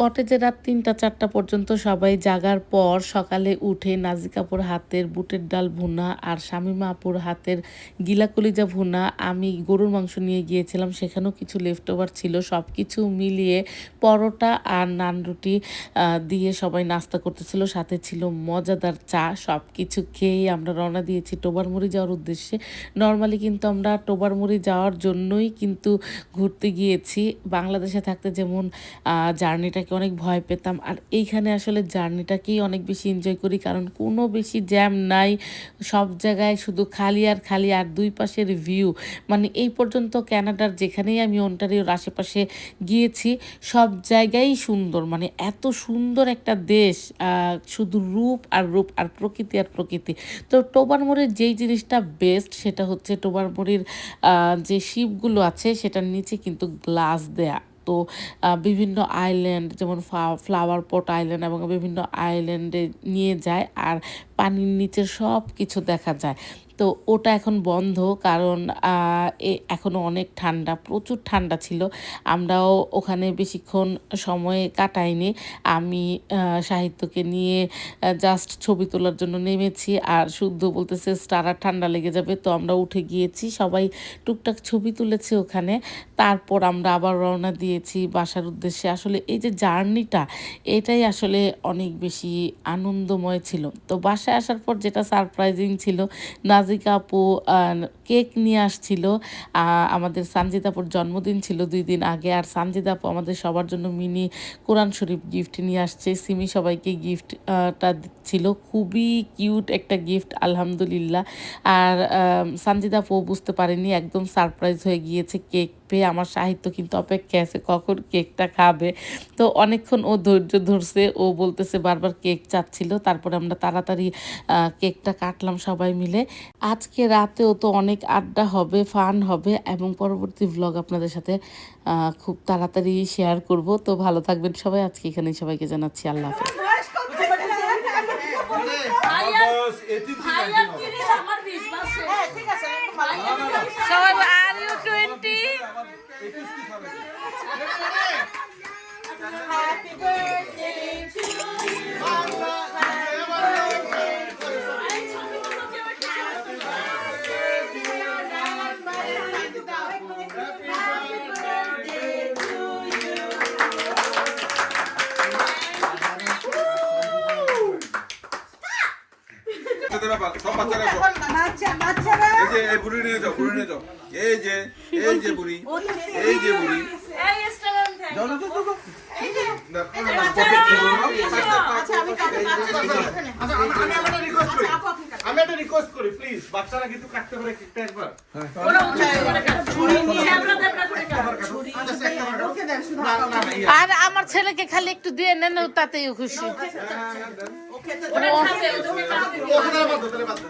কটেজে রাত তিনটা, চারটা পর্যন্ত সবাই জাগার পর সকালে উঠে নাজিকাপুর হাতের বুটের ডাল ভুনা আর শামিমা আপুর হাতের গিলা কলিজা ভুনা। আমি গরুর মাংস নিয়ে গিয়েছিলাম, সেখানেও কিছু লেফট ওভার ছিল। সব কিছু মিলিয়ে পরোটা আর নান রুটি দিয়ে সবাই নাস্তা করতেছিল। সাথে ছিল মজাদার চা। সব কিছু খেয়েই আমরা রওনা দিয়েছি টোবারমুড়ি যাওয়ার উদ্দেশ্যে। নর্মালি কিন্তু আমরা টোবারমুড়ি যাওয়ার জন্যই কিন্তু ঘুরতে গিয়েছি। বাংলাদেশে থাকতে যেমন জার্নিটাকে অনেক ভয় পেতাম। আর এইখানে আসলে জার্নিটাকেই অনেক বেশি এনজয় করি, কারণ কোনো বেশি জ্যাম নাই। সব জায়গায় শুধু খালি আর খালি আর দুই পাশের ভিউ মানে এই পর্যন্ত ক্যানাডার যেখানেই আমি অন্টারিওর আশেপাশে গিয়েছি, সব জায়গায় সুন্দর। মানে এত সুন্দর একটা দেশ শুধু রূপ আর রূপ আর প্রকৃতি আর প্রকৃতি। তো টোবারমোড়ের যেই জিনিসটা বেস্ট সেটা হচ্ছে টোবারমোড়ির যে শিপগুলো আছে, সেটার নিচে কিন্তু গ্লাস দেয়া। তো বিভিন্ন আইল্যান্ড যেমন ফ্লাওয়ার পট আইল্যান্ড এবং বিভিন্ন আইল্যান্ডে নিয়ে যায় আর পানির নিচে সব কিছু দেখা যায়। তো ওটা এখন বন্ধ কারণ এখনও অনেক ঠান্ডা, প্রচুর ঠান্ডা ছিল। আমরাও ওখানে বেশিক্ষণ সময় কাটাইনি। আমি সাহিত্যকে নিয়ে জাস্ট ছবি তোলার জন্য নেমেছি। আর শুদ্ধ বলতেছে, স্টারা ঠান্ডা লেগে যাবে। তো আমরা উঠে গিয়েছি, সবাই টুকটাক ছবি তুলেছি ওখানে। তারপর আমরা আবার রওনা দিয়েছি বাসার উদ্দেশ্যে। আসলে এই যে জার্নিটা, এটাই আসলে অনেক বেশি আনন্দময় ছিল। তো বাসায় আসার পর যেটা সারপ্রাইজিং ছিল নাজিকা আপু কেক নিয়ে আসছিল। আমাদের সানজিদ আপুর জন্মদিন ছিল দুই দিন আগে। আর সানজিদ আপু আমাদের সবার জন্য মিনি কোরআন শরীফ গিফট নিয়ে আসছে। সিমি সবাইকে গিফটটা ছিল খুবই কিউট একটা গিফট আলহামদুলিল্লাহ। আর সানজিদ সানজিদা আপু বুঝতে পারেনি, একদম সারপ্রাইজ হয়ে গিয়েছে কেক পেয়ে আমার সাহিত্য কিন্তু অপেক্ষা আছে, কখন কেকটা খাবে। তো অনেকক্ষণ ও ধৈর্য ধরছে, ও বলতেছে বারবার কেক চাচ্ছিল, তারপরে আমরা তাড়াতাড়ি কেকটা কাটলাম সবাই মিলে। আজকে রাতেও তো অনেক আড্ডা হবে, ফান হবে, এবং পরবর্তী ভ্লগ আপনাদের সাথে খুব তাড়াতাড়ি শেয়ার করব। তো ভালো থাকবেন সবাই, আজকে এখানে সবাইকে জানাচ্ছি, আল্লাহ হাফেজ। সবাই আর ইউ টোয়েন্টি বাচ্চাদের ব্যাপার, সব বাচ্চারা এই যে এই বুড়ি নিয়ে যাও বুড়ি নিয়ে যাও। এই যে এই যে বুড়ি এই যে বুড়ি। যাও, যাও, যাও, যাও, যাও। না, পকেট খুলো না। আমি কাটে আমি- আমি একটা request করি। আমি একটা রিকোয়েস্ট করি প্লিজ বাচ্চারা কিন্তু কাটতে পারে কেকটা একবার। Just একটাবার কাটো। ওকে দেন শুধু না, না, না। আর আমার ছেলেকে খালি একটু দিয়ে নেন ও তাতেই খুশি। ওখানে বাদ দাও, তাহলে বাদ দাও।